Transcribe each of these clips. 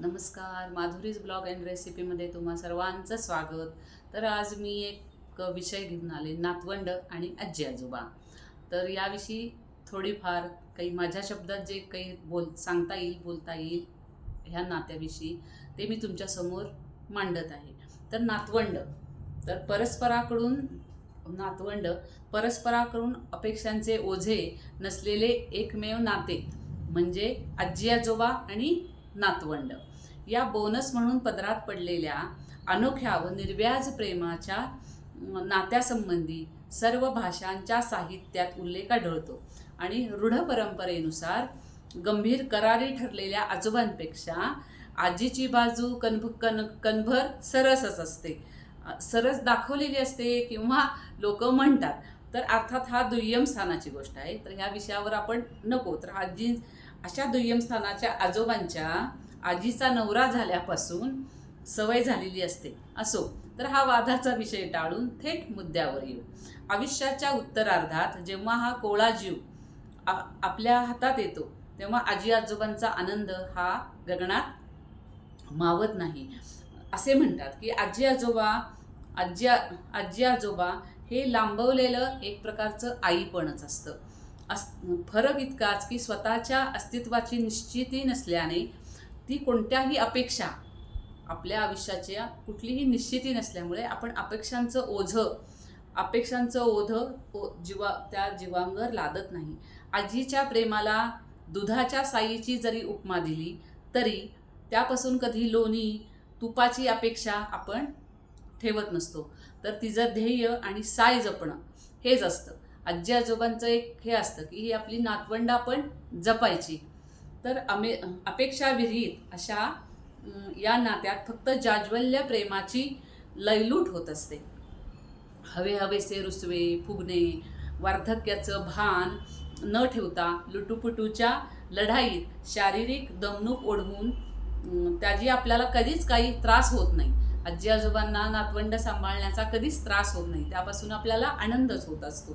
नमस्कार Madhuri's blog and रेसिपीमध्ये तुम्हा सर्वांचं स्वागत. तर आज मी एक विषय घेऊन आले नातवंड आणि आजी आजोबा. तर याविषयी थोडीफार काही माझ्या शब्दात जे काही बोल सांगता येईल बोलता येईल ह्या नात्याविषयी ते मी तुमच्यासमोर मांडत आहे. तर नातवंड तर परस्पराकडून नातवंड परस्पराकडून अपेक्षांचे ओझे नसलेले एकमेव नाते म्हणजे आजी आजोबा आणि नातवंड. या बोनस म्हणून पदरात पडलेल्या अनोख्या व निर्व्याज प्रेमाच्या नात्यासंबंधी सर्व भाषांच्या साहित्यात उल्लेख आढळतो. आणि रूढ परंपरेनुसार गंभीर करारी ठरलेल्या आजोबांपेक्षा आजीची बाजू कणभ कण कणभर सरसच असते. सरस दाखवलेली असते किंवा लोक म्हणतात. तर अर्थात हा दुय्यम स्थानाची गोष्ट आहे. तर ह्या विषयावर आपण नको. तर आजी अशा दुय्यम स्थानाच्या आजोबांच्या आजीचा नवरा झाल्यापासून सवय झालेली असते. असो तर हा वादाचा विषय टाळून थेट मुद्द्यावर येऊ. आयुष्याच्या उत्तरार्धात जेव्हा हा कोळा जीव आपल्या हातात येतो तेव्हा आजी आजोबांचा आनंद हा गगनात मावत नाही. असे म्हणतात की आजी आजोबा आजी आजी आजोबा हे लांबवलेलं एक प्रकारचं आईपणच असतं. अस फरक इतकाच की स्वतःच्या अस्तित्वाची निश्चिती नसल्याने ती कोणत्याही अपेक्षा आपल्या आयुष्याच्या कुठलीही निश्चिती नसल्यामुळे आपण अपेक्षांचं ओझं अपेक्षांचं ओझं ओ- जीवा त्या जीवांवर लादत नाही. आजीच्या प्रेमाला दुधाच्या साईची जरी उपमा दिली तरी त्यापासून कधी लोणी तुपाची अपेक्षा आपण ठेवत नसतो. तर तिचं ध्येय आणि साय जपणं हेच असतं. आजी आजोबांचं एक हे असतं की ही आपली नातवंड आपण जपायची. तर अमे अपेक्षा अपेक्षाविरहित अशा या नात्यात फक्त जाज्वल्य प्रेमाची लयलूट होत असते. हवे हवेसे रुसवे फुगणे वार्धक्याचं भान न ठेवता लुटूपुटूच्या लढाईत शारीरिक दमणूक ओढवून त्याची आपल्याला कधीच काही त्रास होत नाही. आजी आजोबांना नातवंड सांभाळण्याचा कधीच त्रास होत नाही. त्यापासून आपल्याला आनंदच होत असतो.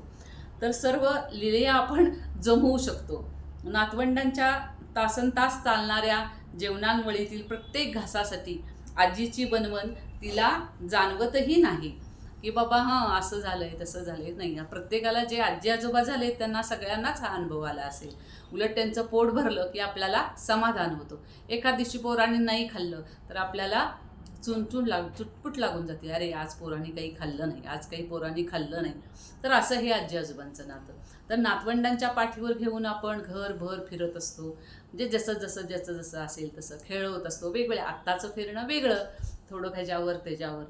तर सर्व लिलया आपण जमवू शकतो. नातवंडांच्या तासन तास चालणाऱ्या जेवणांवळीतील प्रत्येक घासासाठी आजीची बनवण तिला जाणवतही नाही. की बाबा हां असं झालं आहे तसं झालं आहे नाही प्रत्येकाला जे आजी आजोबा झाले त्यांना सगळ्यांनाच हा अनुभव आला असेल. उलट त्यांचं पोट भरलं की आपल्याला समाधान होतं. एखाद दिवशी पोरांनी नाही खाल्लं तर आपल्याला चुनचून लाग चुटपुट लागून जाते. अरे आज पोरांनी काही खाल्लं नाही आज काही पोरांनी खाल्लं नाही. तर असं हे आजी आजोबांचं नातं. तर नातवंडांच्या पाठीवर घेऊन आपण घरभर फिरत असतो. म्हणजे जसं जसं ज्याचं जसं असेल तसं खेळवत असतो. वेगवेगळ्या आत्ताचं फिरणं वेगळं. थोडं ह्याच्यावर त्याच्यावर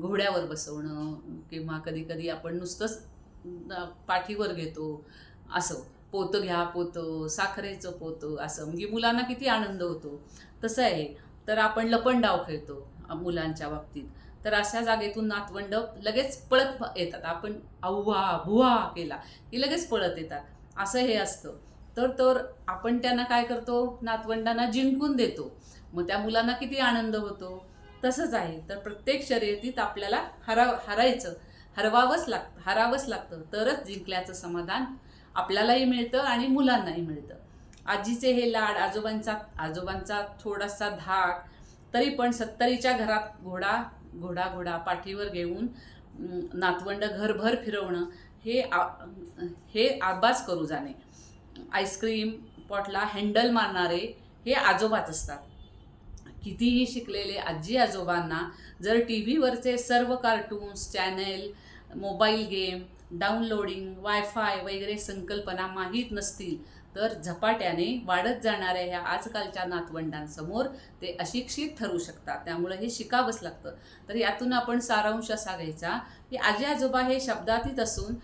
घोड्यावर बसवणं किंवा कधी कधी आपण नुसतंच पाठीवर घेतो. असं पोतं घ्या पोतं साखरेचं पोतं असं. म्हणजे मुलांना किती आनंद होतो. तसं आहे. तर आपण लपंडाव खेळतो मुलांच्या बाबतीत. तर अशा जागेतून नातवंड लगेच पळत येतात. आपण आव्हा भुवा केला की लगेच पळत येतात. असं हे असतं. तर तर आपण त्यांना काय करतो? नातवंडांना जिंकून देतो. मग त्या मुलांना किती आनंद होतो? तसंच आहे. तर प्रत्येक शर्यतीत आपल्याला हरा हरायचं हरवावंच लागतं हरावंच लागतं. तरच जिंकल्याचं समाधान आपल्यालाही मिळतं आणि मुलांनाही मिळतं. आजीचे हे लाड आजोबांचा आजोबांचा थोडासा धाक तरी पण सत्तरीच्या घरात घोडा घोडा घोडा पाठीवर घेऊन नातवंड घरभर फिरवणं हे आ- हे आबाज करू जाणे. आईस्क्रीम पॉटला हँडल मारणारे हे आजोबाच असतात. कितीही शिकलेले आजी आजोबांना जर टी व्हीवरचे सर्व cartoons channel mobile game downloading wifi वगैरे संकल्पना माहीत नसतील तर झपाट्याने वाढत जाणाऱ्या ह्या आजकालच्या नातवंडांसमोर ते अशिक्षित ठरू शकतात. त्यामुळे हे शिकावंच लागतं. तर यातून आपण सारांश असा घ्यायचा की आजी आजोबा हे शब्दातीत असून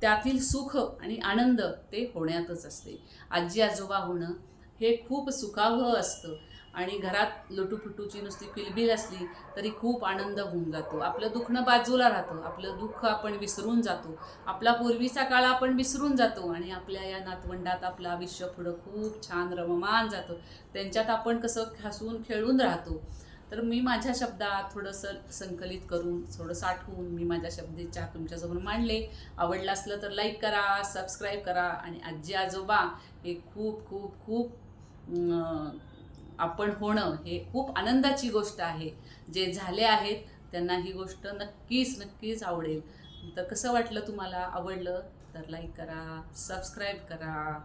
त्यातील सुख आणि आनंद ते होण्यातच असते. आजी आजोबा होणं हे खूप सुखावह असतं. आणि घरात लुटूफुटूची नुसती किलबिल असली तरी खूप आनंद होऊन जातो. आपलं दुखणं बाजूला राहतं. आपलं दुःख आपण विसरून जातो. आपला पूर्वीचा काळ आपण विसरून जातो आणि आपल्या या नातवंडात आपलं आयुष्य पुढं खूप छान रममान जातं. त्यांच्यात आपण कसं हसून खेळून राहतो. तर मी माझ्या शब्दात थोडंसं संकलित करून थोडं साठवून मी माझ्या शब्देच्या तुमच्यासमोर मांडले. आवडलं असलं तर लाईक करा सबस्क्राईब करा आणि आजी आजोबा हे खूप खूप खूप आपण होणं हे खूप आनंदाची गोष्ट आहे. जे झाले आहेत त्यांना ही गोष्ट नक्कीच नक्कीच आवडेल. तर कसं वाटलं तुम्हाला? आवडलं? तर लाईक करा सबस्क्राईब करा.